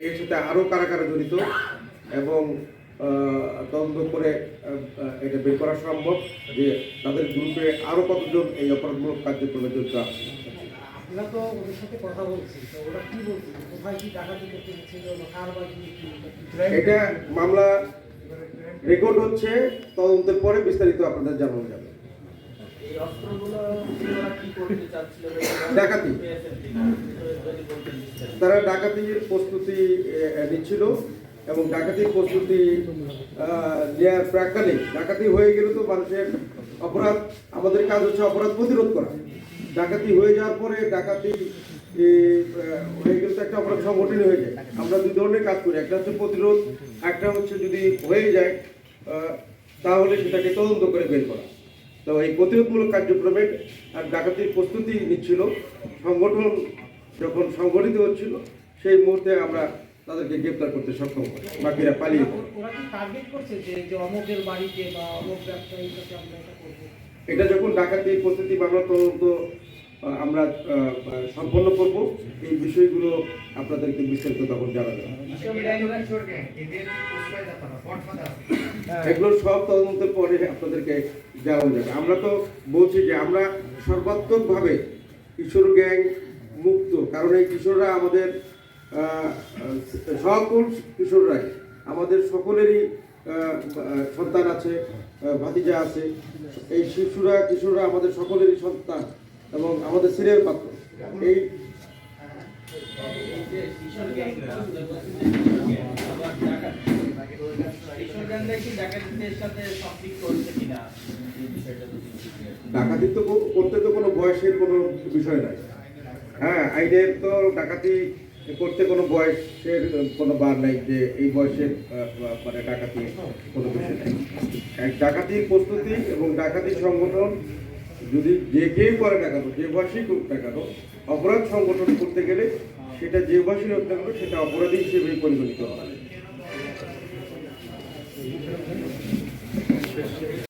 এর সাথে আরও কারা কারা জড়িত এবং তদন্ত করে এটা বের করা সম্ভব যে তাদের গ্রুপে আরও কতজন এই অপরাধমূলক কার্যক্রমে জড়িত আছে? আমরা তো ওদের সাথে কথা বলছি। তো ওরা কি বলছে? কোথায় কি ডাকাতি করতে গেছিল বা কার বাড়ি কি এটা মামলা রেকর্ড হচ্ছে তদন্তের পরে বিস্তারিত আপনাদের জানানো যাবে। এই অস্ত্রগুলো ওরা কি করতে চাচ্ছিল? ডাকাতি। তারা ডাকাতির প্রস্তুতি নিচ্ছিল এবং ডাকাতির প্রস্তুতি আহ, নেওয়ার প্রাককালে ডাকাতি হয়ে গেলে তো মানুষের অপরাধ আমাদের কাজ হচ্ছে অপরাধ প্রতিরোধ করা। ডাকাতি হয়ে যাওয়ার পরে ডাকাতি হয়ে গেলে তো একটা অপরাধ সংগঠনই হয়ে যায়। আমরা দুই ধরনের কাজ করি, একটা হচ্ছে প্রতিরোধ, একটা হচ্ছে যদি হয়ে যায় তাহলে সেটাকে তদন্ত করে বের করা। তো এই প্রতিরোধমূলক কার্যক্রমে আর ডাকাতির প্রস্তুতি নিচ্ছিল। সংগঠন যখন সংগঠিত হচ্ছিল, সেই মুহূর্তে আমরা তাদেরকে গ্রেপ্তার করতে সক্ষম বাকিরা পালিয়ে ওরা কি টার্গেট করছে যে অমুকের বাড়িতে বা অমুক ব্যবসায়ীর আমরা এটা করব? এটা যখন ডাকাতির প্রস্তুতি মামলা তদন্ত আমরা সম্পন্ন করব। এই বিষয়গুলো আপনাদেরকে বিস্তারিত তখন জানাব। এগুলো সব তদন্তের পরে আপনাদেরকে জানানো যাবে। আমরা তো বলছি যে আমরা সর্বাত্মকভাবে কিশোর গ্যাং মুক্ত, কারণ এই কিশোররা আমাদের সকল কিশোররাই। আমাদের সকলেরই সন্তান আছে ভাতিজা আছে, এই শিশুরা, কিশোররা আমাদের সকলেরই সন্তান এবং আমাদের সিরিয়াল পাত্র। এই ডাকাতি তো করতে তো কোনো বয়সের কোনো বিষয় নাই। হ্যাঁ আইনের তো ডাকাতি করতে কোনো বয়সের কোনো বার নাই যে এই বয়সের মানে ডাকাতি কোনো বিষয় নেই। এক ডাকাতির প্রস্তুতি এবং ডাকাতির সংগঠন যদি যে কেউ করে ডাকাতো, যে বয়সেই করুক ডাকাতো অপরাধ সংগঠন করতে গেলে সেটা যে বয়সেই হোক ডাকাতো সেটা অপরাধী হিসেবে পরিগণিত হবে।